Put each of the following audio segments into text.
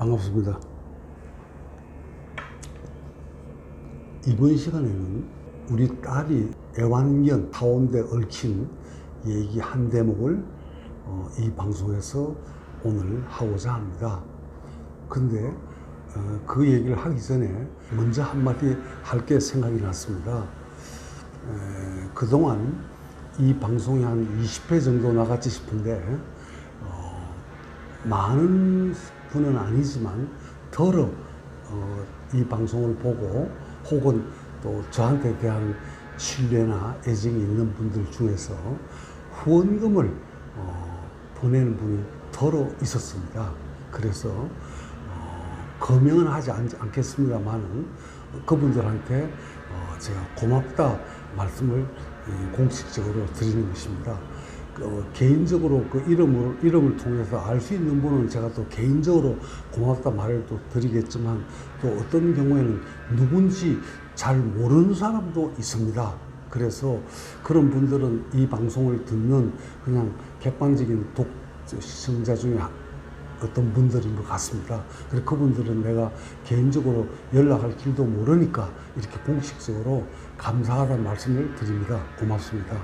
반갑습니다. 이번 시간에는 우리 딸이 애완견 타온데 얽힌 얘기 한 대목을 어, 이 방송에서 오늘 하고자 합니다. 근데 어, 그 얘기를 하기 전에 먼저 한마디 할 게 생각이 났습니다. 에, 그동안 이 방송이 한 20회 정도 나갔지 싶은데 어, 많은 분은 아니지만 더러 어, 이 방송을 보고 혹은 또 저한테 대한 신뢰나 애정이 있는 분들 중에서 후원금을 어, 보내는 분이 더러 있었습니다. 그래서 어, 거명은 하지 않, 않겠습니다만은 그분들한테 어, 제가 고맙다 말씀을 이, 공식적으로 드리는 것입니다. 그, 어, 개인적으로 그 이름을, 이름을 통해서 알 수 있는 분은 제가 또 개인적으로 고맙다 말을 또 드리겠지만 또 어떤 경우에는 누군지 잘 모르는 사람도 있습니다. 그래서 그런 분들은 이 방송을 듣는 그냥 객관적인 독, 시청자 중에 어떤 분들인 것 같습니다. 그래서 그분들은 내가 개인적으로 연락할 길도 모르니까 이렇게 공식적으로 감사하다는 말씀을 드립니다. 고맙습니다.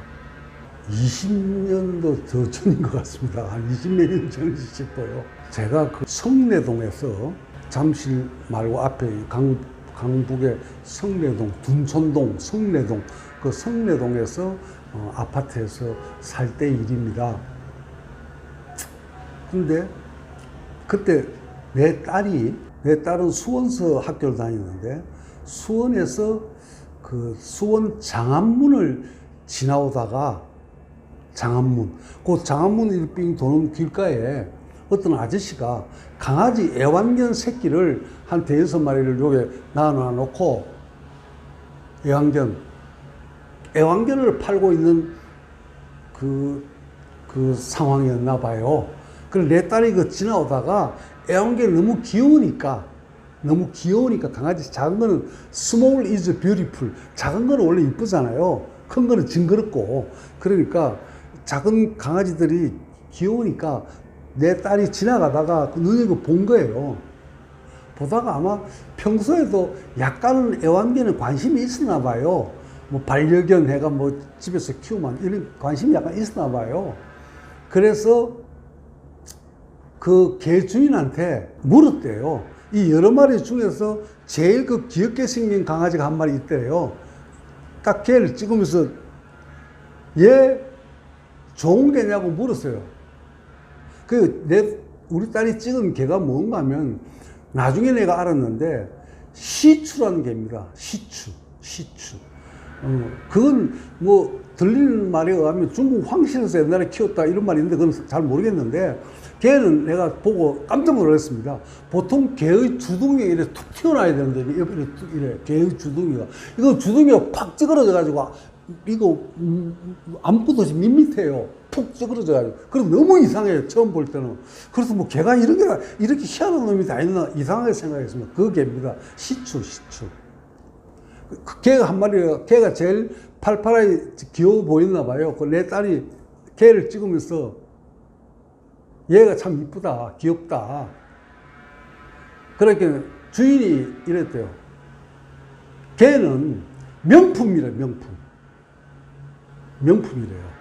20년도 더 전인 것 같습니다. 한 20몇 년 전이 싶어요. 제가 그 성내동에서 잠실 말고 앞에 강, 강북의 성내동, 둔촌동, 성내동, 그 성내동에서 어, 아파트에서 살 때 일입니다. 근데 그때 내 딸이 내 딸은 수원서 학교를 다니는데 수원에서 그 수원 장안문을 지나오다가 장안문 그 장안문 일빙 도는 길가에 어떤 아저씨가 강아지 애완견 새끼를 한 대여섯 마리를 여기 놔놔 놓고 애완견 애완견을 팔고 있는 그, 그 상황이었나 봐요. 그래서 내 딸이 그 지나오다가 애완견이 너무 귀여우니까 너무 귀여우니까 강아지 작은 거는 small is beautiful 작은 거는 원래 이쁘잖아요. 큰 거는 징그럽고 그러니까 작은 강아지들이 귀여우니까 내 딸이 지나가다가 그 눈에 본 거예요. 보다가 아마 평소에도 약간은 애완견에 관심이 있었나 봐요. 뭐 반려견 해가 뭐 집에서 키우면 이런 관심이 약간 있었나 봐요. 그래서 그 개 주인한테 물었대요. 이 여러 마리 중에서 제일 그 귀엽게 생긴 강아지가 한 마리 있대요. 딱 개를 찍으면서 얘 좋은 개냐고 물었어요. 그 내 우리 딸이 찍은 개가 뭔가 하면 나중에 내가 알았는데 시추라는 개입니다. 시추, 시추. 어, 그건 뭐 들리는 말에 의하면 중국 황실에서 옛날에 키웠다 이런 말이 있는데 그건 잘 모르겠는데 개는 내가 보고 깜짝 놀랐습니다. 보통 개의 주둥이가 이렇게 툭 튀어나와야 되는데 이렇게 툭 이래 개의 주둥이가 이거 주둥이가 팍 찌그러져 가지고 이거 음, 아무것도 없이 밋밋해요. 푹 찌그러져 가지고 그래서 너무 이상해요. 처음 볼 때는 그래서 뭐 개가 이렇게 이렇게 희한한 놈이 다 있나 이상하게 생각했습니다. 그 개입니다. 시추 시추. 그 개가 한 마리가 개가 제일 팔팔하게 귀여워 보였나 봐요. 그 내 딸이 개를 찍으면서 얘가 참 이쁘다, 귀엽다. 그러니까 주인이 이랬대요. 개는 명품이래, 명품. 명품이래요.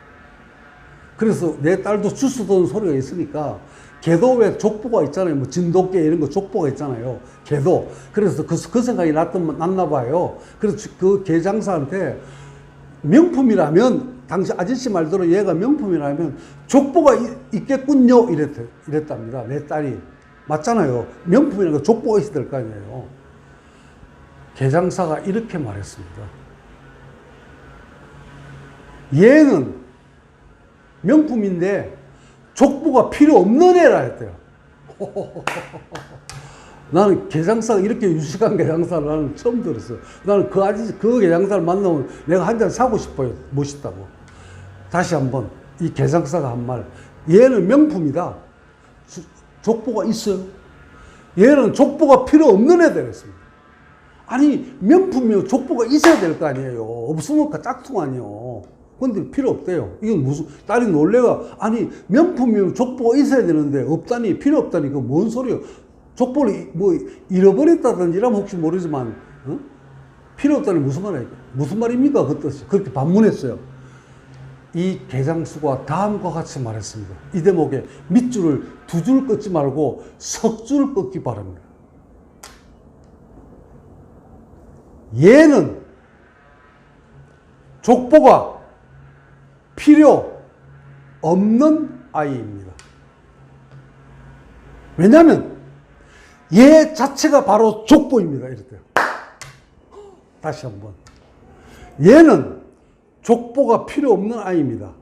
그래서 내 딸도 주스 도는 소리가 있으니까 개도 왜 족보가 있잖아요. 뭐 진돗개 이런 거 족보가 있잖아요. 개도. 그래서 그, 그 생각이 났던, 났나 봐요. 그래서 그 개장사한테 명품이라면, 당시 아저씨 말대로 얘가 명품이라면 족보가 이- 있겠군요. 이랬, 이랬답니다. 내 딸이. 맞잖아요. 명품이라는 거 족보가 있어야 될 거 아니에요. 개장사가 이렇게 말했습니다. 얘는 명품인데 족보가 필요 없는 애라 했대요. 나는 개장사가 이렇게 유식한 개장사를 나는 처음 들었어요. 나는 그 아저씨, 그 개장사를 만나면 내가 한 잔 사고 싶어요. 멋있다고. 다시 한번 이 개장사가 한 말. 얘는 명품이다. 주- 족보가 있어요. 얘는 족보가 필요 없는 애들 했습니다. 아니, 명품이면 족보가 있어야 될 거 아니에요. 없으면 그 짝퉁 아니에요. 근데 필요 없대요. 이건 무슨, 딸이 놀래가, 아니, 명품이면 족보가 있어야 되는데, 없다니, 필요 없다니, 그 뭔 소리예요. 족보를 뭐 잃어버렸다든지 이러면 혹시 모르지만 어? 필요 없다는 무슨 말이에요? 무슨 말입니까? 그 뜻이 그렇게 반문했어요. 이 개장수가 다음과 같이 말했습니다. 이 대목에 밑줄을 두줄 끊지 말고 석 줄을 끊기 바랍니다. 얘는 족보가 필요 없는 아이입니다. 왜냐하면 얘 자체가 바로 족보입니다. 이랬대요. 다시 한번. 얘는 족보가 필요 없는 아이입니다.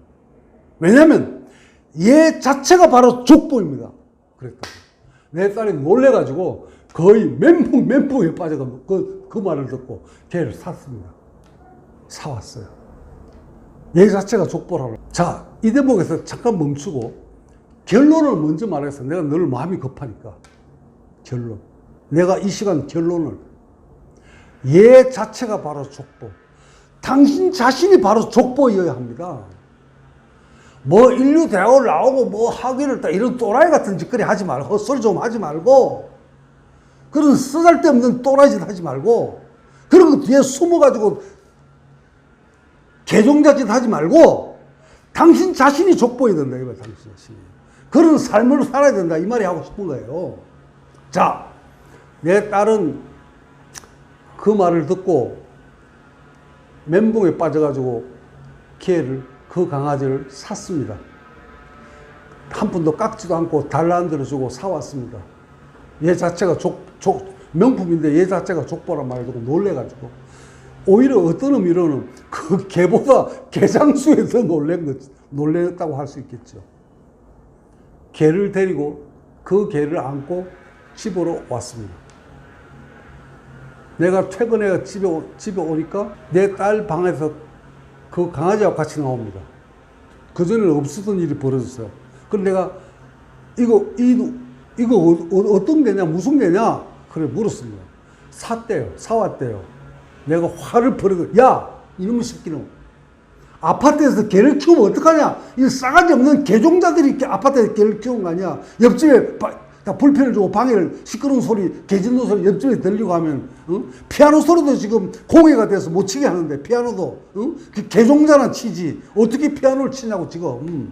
왜냐하면 얘 자체가 바로 족보입니다. 그랬다. 내 딸이 놀래가지고 거의 멘붕 멘붕에 빠져가지고 그, 그 말을 듣고 걔를 샀습니다. 사왔어요. 얘 자체가 족보라고. 자, 이 대목에서 잠깐 멈추고 결론을 먼저 말해서 내가 늘 마음이 급하니까 결론. 내가 이 시간 결론을 얘 자체가 바로 족보. 당신 자신이 바로 족보여야 합니다. 뭐 인류 대학을 나오고 뭐 학위를 따 이런 또라이 같은 짓거리 하지 말고 헛소리 좀 하지 말고 그런 쓰잘데없는 또라이 짓 하지 말고 그런 거 뒤에 숨어가지고 개종자짓 하지 말고 당신 자신이 족보해야 된다 이거야 당신 자신이. 그런 삶을 살아야 된다 이 말이 하고 싶은 거예요. 자 내 딸은 그 말을 듣고 멘붕에 빠져가지고 개를 그 강아지를 샀습니다. 한 푼도 깎지도 않고 달라 안 들어 주고 사왔습니다. 얘 자체가 족, 족 명품인데 얘 자체가 족보란 말을 듣고 놀래가지고 오히려 어떤 의미로는 그 개보다 개장수에 더 놀란 것, 놀랬다고 할 수 있겠죠. 개를 데리고 그 개를 안고 집으로 왔습니다. 내가 퇴근해 집에, 오- 집에 오니까 내 딸 방에서 그 강아지하고 같이 나옵니다. 그전에는 없었던 일이 벌어졌어요. 그럼 내가 이거, 이, 이거 어, 어, 떤 개냐, 무슨 개냐? 그래, 물었습니다. 샀대요. 사왔대요. 내가 화를 버리고, 야! 이놈의 새끼는. 아파트에서 개를 키우면 어떡하냐? 이 싸가지 없는 개종자들이 이렇게 아파트에서 개를 키우는 거 아니야? 옆집에 바- 다 불편을 주고 방해를 시끄러운 소리, 개 짖는 소리 옆집에 들리고 하면, 어? 피아노 소리도 지금 공해가 돼서 못 치게 하는데, 피아노도, 어? 그 개종자나 치지. 어떻게 피아노를 치냐고, 지금. 음.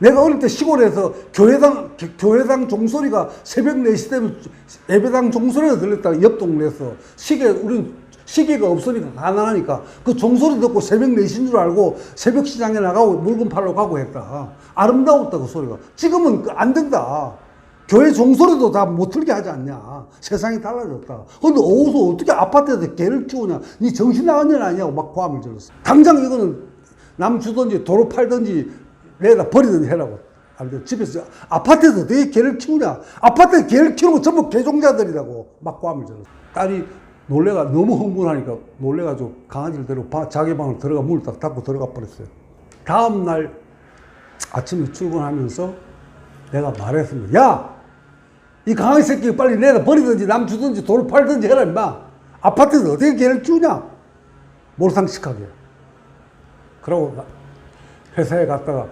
내가 어릴 때 시골에서 교회당, 교- 교회당 종소리가 새벽 4시 되면 예배당 종소리가 들렸다가 옆 동네에서 시계, 우린 시계가 없으니까 가난하니까 그 종소리 듣고 새벽 4시인 줄 알고 새벽 시장에 나가고 물건 팔러 가고 했다. 아름다웠다, 그 소리가. 지금은 그안 된다. 교회 종소리도 다 못 틀게 하지 않냐. 세상이 달라졌다. 근데 어디서 어떻게 아파트에서 개를 키우냐. 니 정신 나간 년 아니냐고 막 고함을 질렀어. 당장 이거는 남 주든지 도로 팔든지 내다 버리든지 해라고. 안 돼. 집에서 아파트에서 어떻게 개를 키우냐. 아파트에 개를 키우는 거 전부 개종자들이라고 막 고함을 질렀어. 딸이 놀래가 너무 흥분하니까 놀래가지고 강아지를 데리고 바- 자기 방을 들어가 문을 딱 닫고 들어가 버렸어요. 다음 날 아침에 출근하면서 내가 말했습니다. 야! 이 강아지 새끼 빨리 내다 버리든지 남 주든지 돌 팔든지 해라 임마. 아파트에서 어떻게 개를 키우냐? 몰상식하게. 그러고 나- 회사에 갔다가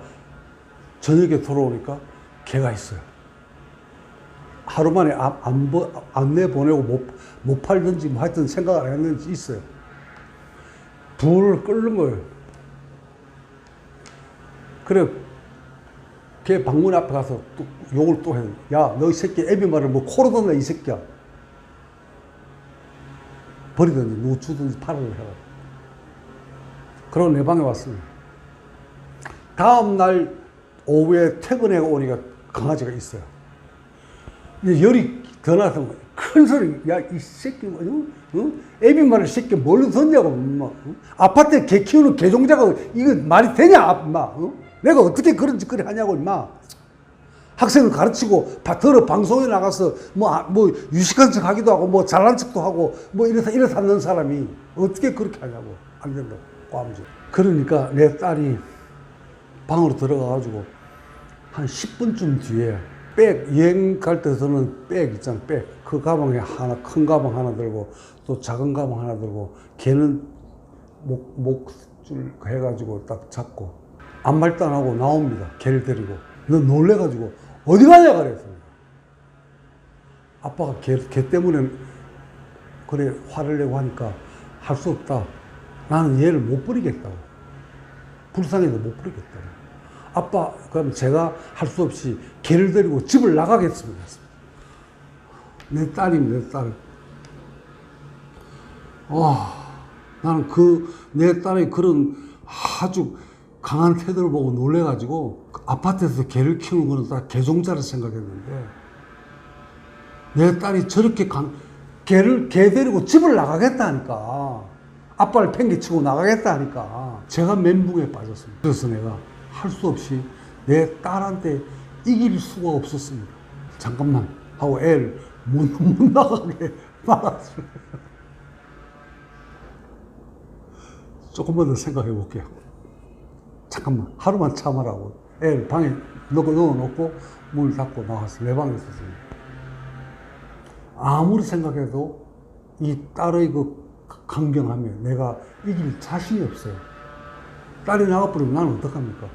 저녁에 돌아오니까 개가 있어요. 하루 만에 안, 안, 보- 안 내보내고 못, 못 팔든지 뭐 하여튼 생각 안 했는지 있어요. 불을 끓는 거예요. 그래, 걔 방문 앞에 가서 또 욕을 또 해. 야, 너 이 새끼 애비 말을 뭐 코로 던다 이 새끼야. 버리든지 누구 주든지 팔아라 해라. 그러고 내 방에 왔습니다. 다음 날 오후에 퇴근해 오니까 강아지가 있어요. 이제 열이 더 나서 큰 소리, 야, 이 새끼, 뭐, 어? 어? 애비 말을 새끼 뭘로 던냐고, 엄마. 어? 아파트에 개 키우는 개종자가 이거 말이 되냐, 엄마. 어? 내가 어떻게 그런 짓거리 하냐고, 임마. 학생을 가르치고 바- 들어 방송에 나가서 뭐, 아- 뭐 유식한 척 하기도 하고 뭐 잘난 척도 하고 뭐 이래서 이래 사는 사람이 어떻게 그렇게 하냐고 안 된다고 ቋ무죠. 그러니까 내 딸이 방으로 들어가가지고 한 10분쯤 뒤에 백 여행 갈때 저는 백 있잖아 백그 가방에 하나 큰 가방 하나 들고 또 작은 가방 하나 들고 걔는 목 목줄 해가지고 딱 잡고 아무 말도 안 하고 나옵니다 걔를 데리고 너 놀래가지고 어디 가냐 그랬습니다 아빠가 걔, 걔 때문에 그래 화를 내고 하니까 할 수 없다. 나는 얘를 못 버리겠다고. 불쌍해도 못 버리겠다고. 아빠, 그럼 제가 할 수 없이 걔를 데리고 집을 나가겠습니다. 내 딸입니다, 내 딸. 와, 나는 그, 내 딸의 그런 아주 강한 태도를 보고 놀래가지고 그 아파트에서 개를 키우는 거는 다 개종자를 생각했는데 내 딸이 저렇게 강, 개를, 개 데리고 집을 나가겠다니까. 아빠를 팽개치고 나가겠다니까. 제가 멘붕에 빠졌습니다. 그래서 내가 할 수 없이 내 딸한테 이길 수가 없었습니다. 잠깐만 하고 애를 못, 못 나가게 막았어요. 조금만 더 생각해 볼게요. 잠깐만 하루만 참으라고 애를 방에 넣고 넣어놓고 문을 닫고 나와서 내 방에 있었습니다. 아무리 생각해도 이 딸의 그 강경함에 내가 이길 자신이 없어요. 딸이 나가버리면 나는 어떡합니까?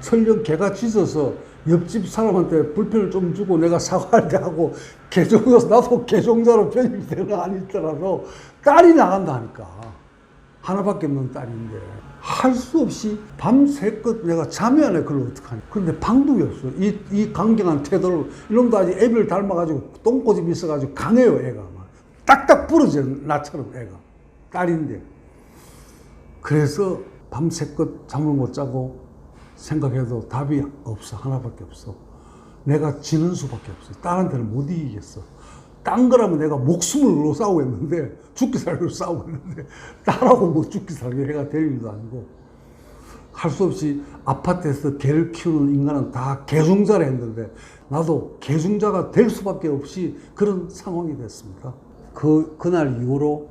설령 개가 짖어서 옆집 사람한테 불편을 좀 주고 내가 사과할 때 하고 개종자서 나도 개종자로 편입되는 거 아니더라도 딸이 나간다니까. 하나밖에 없는 딸인데 할 수 없이 밤새껏 내가 잠이 안 해. 그걸 어떡하냐. 그런데 방법이 없어. 이, 이 강경한 태도를 이놈도 아직 애비를 닮아가지고 똥꼬집이 있어가지고 강해요 애가. 막. 딱딱 부러져 나처럼 애가. 딸인데. 그래서 밤새껏 잠을 못 자고 생각해도 답이 없어. 하나밖에 없어. 내가 지는 수밖에 없어. 딸한테는 못 이기겠어. 딴 거라면 내가 목숨을 걸고 싸우겠는데, 죽기 살기로 싸우겠는데, 딸하고 뭐 죽기 살기 해가 될 일도 아니고, 할 수 없이 아파트에서 개를 키우는 인간은 다 개중자라 했는데, 나도 개중자가 될 수밖에 없이 그런 상황이 됐습니다. 그, 그날 이후로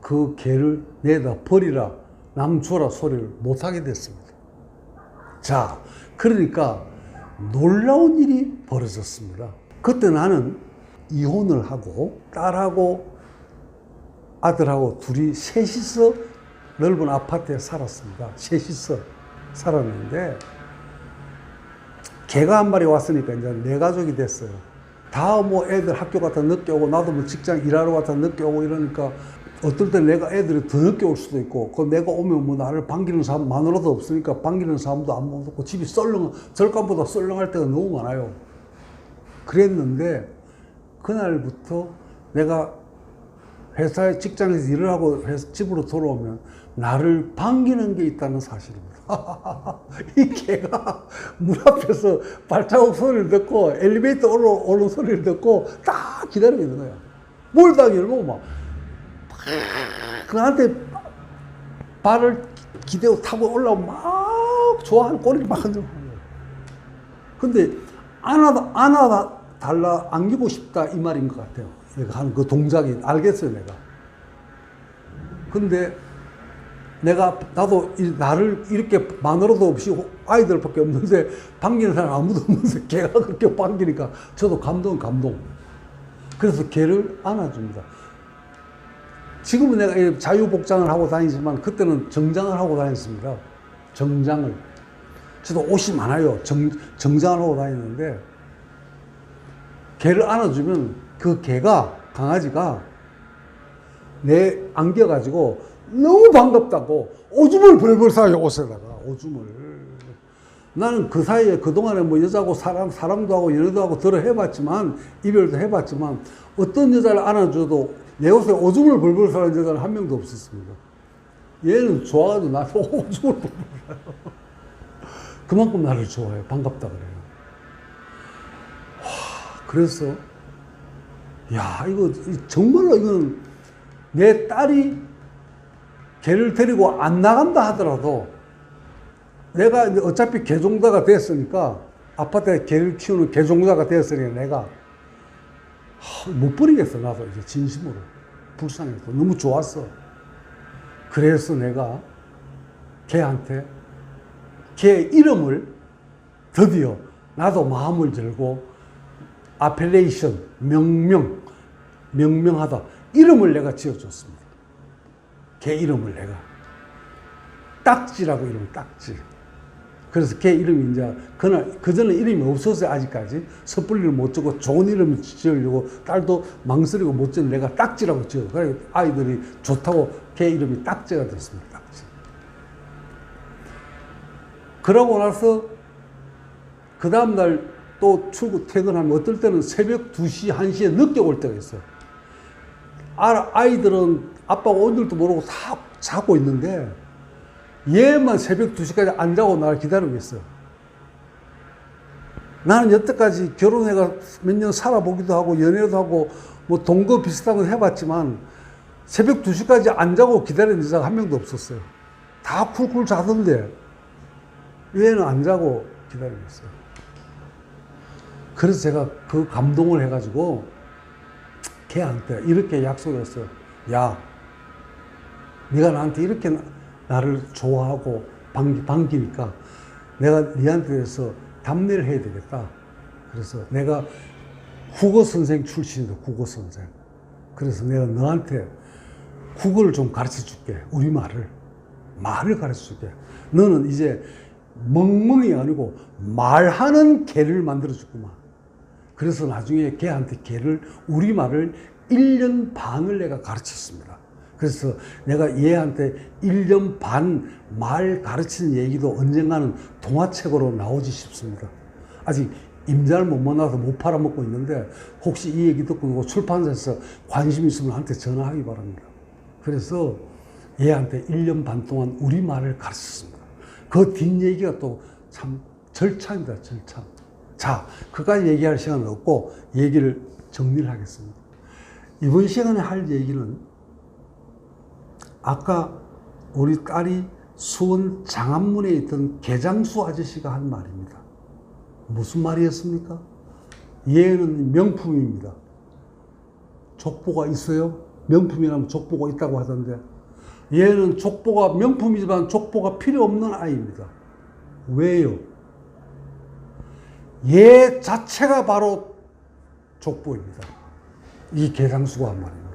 그 개를 내다 버리라, 남 주라 소리를 못하게 됐습니다. 자, 그러니까 놀라운 일이 벌어졌습니다. 그때 나는 이혼을 하고 딸하고 아들하고 둘이 셋이서 넓은 아파트에 살았습니다. 셋이서 살았는데 개가 한 마리 왔으니까 이제 네 가족이 됐어요. 다 뭐 애들 학교 갔다 늦게 오고 나도 뭐 직장 일하러 갔다 늦게 오고 이러니까 어떨 때 내가 애들이 더 늦게 올 수도 있고 그 내가 오면 뭐 나를 반기는 사람 마누라도 없으니까 반기는 사람도 안 먹고 집이 썰렁 절간보다 썰렁할 때가 너무 많아요. 그랬는데 그날부터 내가 회사에 직장에서 일을 하고 회사, 집으로 돌아오면 나를 반기는 게 있다는 사실입니다. 이 개가 문 앞에서 발자국 소리를 듣고 엘리베이터 올라, 오는 소리를 듣고 딱 기다리고 있는 거야. 몰딱 열고 막 그한테 발을 기대고 타고 올라오면 막 좋아하는 꼬리를 막 흔들고. 근데 안아, 안아 달라, 안기고 싶다 이 말인 것 같아요. 내가 하는 그 동작이 알겠어요, 내가. 근데 내가 나도 이- 나를 이렇게 마누라도 없이 아이들밖에 없는데 반기는 사람 아무도 없는데 걔가 그렇게 반기니까 저도 감동 감동. 그래서 걔를 안아줍니다. 지금은 내가 이 자유복장을 하고 다니지만 그때는 정장을 하고 다녔습니다. 정장을. 저도 옷이 많아요. 정, 정장을 하고 다니는데 개를 안아주면 그 개가 강아지가 내 안겨가지고 너무 반갑다고 오줌을 벌벌 싸요 옷에다가 오줌을 나는 그 사이에 그동안에 뭐 여자고 사람, 사람도 하고 연애도 하고 들어 해봤지만 이별도 해봤지만 어떤 여자를 안아줘도 내 옷에 오줌을 벌벌 싸는 여자는 한 명도 없었습니다. 얘는 좋아가지고 나한테 오줌을 벌벌 싸요. 그만큼 나를 좋아해요. 반갑다 그래요. 그래서 야 이거 이- 정말로 이거는 내 딸이 개를 데리고 안 나간다 하더라도 내가 어차피 개종자가 됐으니까 아파트에 개를 키우는 개종자가 됐으니 내가 하, 못 버리겠어 나도 이제 진심으로 불쌍해서 너무 좋았어 그래서 내가 걔한테 걔 이름을 드디어 나도 마음을 들고 아펠레이션 명명 명명하다 이름을 내가 지어줬습니다. 걔 이름을 내가 딱지라고 이름 딱지. 그래서 걔 이름이 이제 그날 그전에 이름이 없었어요 아직까지 섣불리를 못 주고 좋은 이름을 지으려고 딸도 망설이고 못 지은 내가 딱지라고 지어. 그래 아이들이 좋다고 걔 이름이 딱지가 됐습니다 딱지. 그러고 나서 그 다음날 또 출근 퇴근하면 어떨 때는 새벽 2시 1시에 늦게 올 때가 있어요. 아- 아이들은 아빠가 오늘도 모르고 다 자고 있는데 얘만 새벽 2시까지 안 자고 나를 기다리고 있어요. 나는 여태까지 결혼해가 몇 년 살아보기도 하고 연애도 하고 뭐 동거 비슷한 건 해봤지만 새벽 2시까지 안 자고 기다리는 여자가 한 명도 없었어요. 다 쿨쿨 자던데 얘는 안 자고 기다리고 있어요. 그래서 제가 그 감동을 해가지고 걔한테 이렇게 약속했어요. 야, 네가 나한테 이렇게 나- 나를 좋아하고 반기, 반기니까 내가 네한테 대해서 답례를 해야 되겠다. 그래서 내가 국어 선생 출신이다, 국어 선생. 그래서 내가 너한테 국어를 좀 가르쳐 줄게. 우리말을. 말을 가르쳐 줄게. 너는 이제 멍멍이 아니고 말하는 개를 만들어 줄구만. 그래서 나중에 걔한테 걔를 우리말을 1년 반을 내가 가르쳤습니다. 그래서 내가 얘한테 1년 반 말 가르치는 얘기도 언젠가는 동화책으로 나오지 싶습니다. 아직 임자를 못 만나서 못 팔아먹고 있는데 혹시 이 얘기 듣고 출판사에서 관심 있으면 한테 전화하기 바랍니다. 그래서 얘한테 1년 반 동안 우리말을 가르쳤습니다. 그 뒷얘기가 또 참 절창입니다, 절창. 자, 그까지 얘기할 시간은 없고 얘기를 정리를 하겠습니다. 이번 시간에 할 얘기는 아까 우리 딸이 수원 장안문에 있던 개장수 아저씨가 한 말입니다. 무슨 말이었습니까? 얘는 명품입니다. 족보가 있어요? 명품이라면 족보가 있다고 하던데 얘는 족보가 명품이지만 족보가 필요 없는 아이입니다. 왜요? 얘 자체가 바로 족보입니다. 이 개상수가 한 말입니다.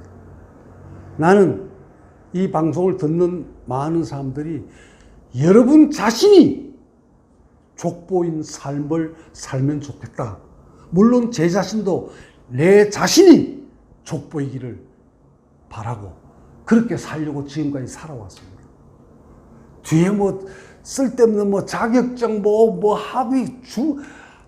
나는 이 방송을 듣는 많은 사람들이 여러분 자신이 족보인 삶을 살면 좋겠다. 물론 제 자신도 내 자신이 족보이기를 바라고 그렇게 살려고 지금까지 살아왔습니다. 뒤에 뭐 쓸데없는 뭐 자격증 뭐뭐 학위 주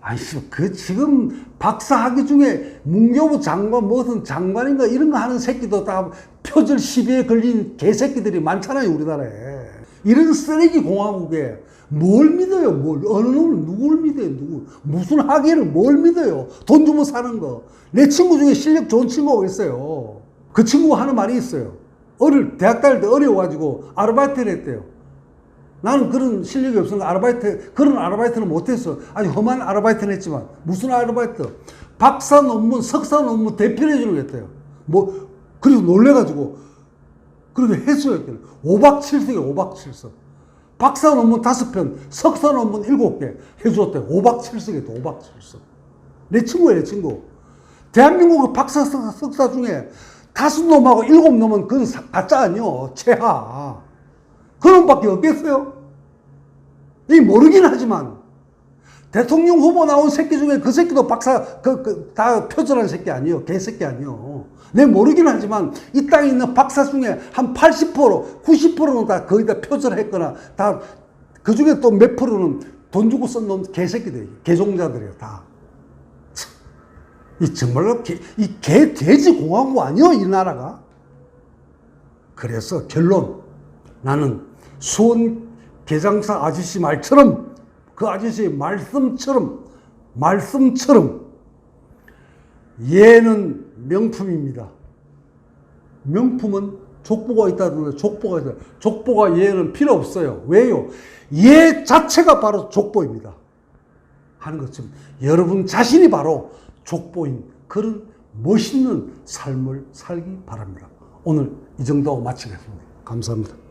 아니 그 지금 박사 학위 중에 문교부 장관 무슨 장관인가 이런 거 하는 새끼도 다 표절 시비에 걸린 개새끼들이 많잖아요 우리나라에. 이런 쓰레기 공화국에 뭘 믿어요? 뭘 어느 놈을 누굴 믿어요? 누구 무슨 학위를 뭘 믿어요? 돈 주면 사는 거 내 친구 중에 실력 좋은 친구가 있어요. 그 친구가 하는 말이 있어요. 어릴 대학 다닐 때 어려워가지고 아르바이트를 했대요 나는 그런 실력이 없으니까 아르바이트, 그런 아르바이트는 못했어. 아주 험한 아르바이트는 했지만, 무슨 아르바이트? 박사 논문, 석사 논문 대필해 주는 거 했대요. 뭐, 그리고 놀래가지고, 그렇게 했어요. 5박 7석에 5박 7석. 박사 논문 5편, 석사 논문 7개 해주었대요. 5박 7석에 5박 7석. 내 친구예요, 내 친구. 대한민국의 박사 석사, 중에 다섯 놈하고 일곱 놈은 그건 사- 가짜 아니요. 최하. 그놈밖에 없겠어요? 이 모르긴 하지만 대통령 후보 나온 새끼 중에 그 새끼도 박사 그, 그, 다 표절한 새끼 아니에요. 개새끼 아니에요. 내 모르긴 하지만 이 땅에 있는 박사 중에 한 80% 90%는 다 거의 다 표절했거나 다 그 중에 또 몇 프로는 돈 주고 쓴 놈 개새끼들이에요. 개종자들이에요. 다. 참, 이 정말로 개, 이 개 돼지 공화국 아니요 이 나라가. 그래서 결론 나는 수원 개장사 아저씨 말처럼 그 아저씨의 말씀처럼 말씀처럼 얘는 명품입니다. 명품은 족보가 있다던데 족보가 있다. 족보가 얘는 필요 없어요. 왜요? 얘 자체가 바로 족보입니다. 하는 것처럼 여러분 자신이 바로 족보인 그런 멋있는 삶을 살기 바랍니다. 오늘 이 정도 마치겠습니다. 감사합니다.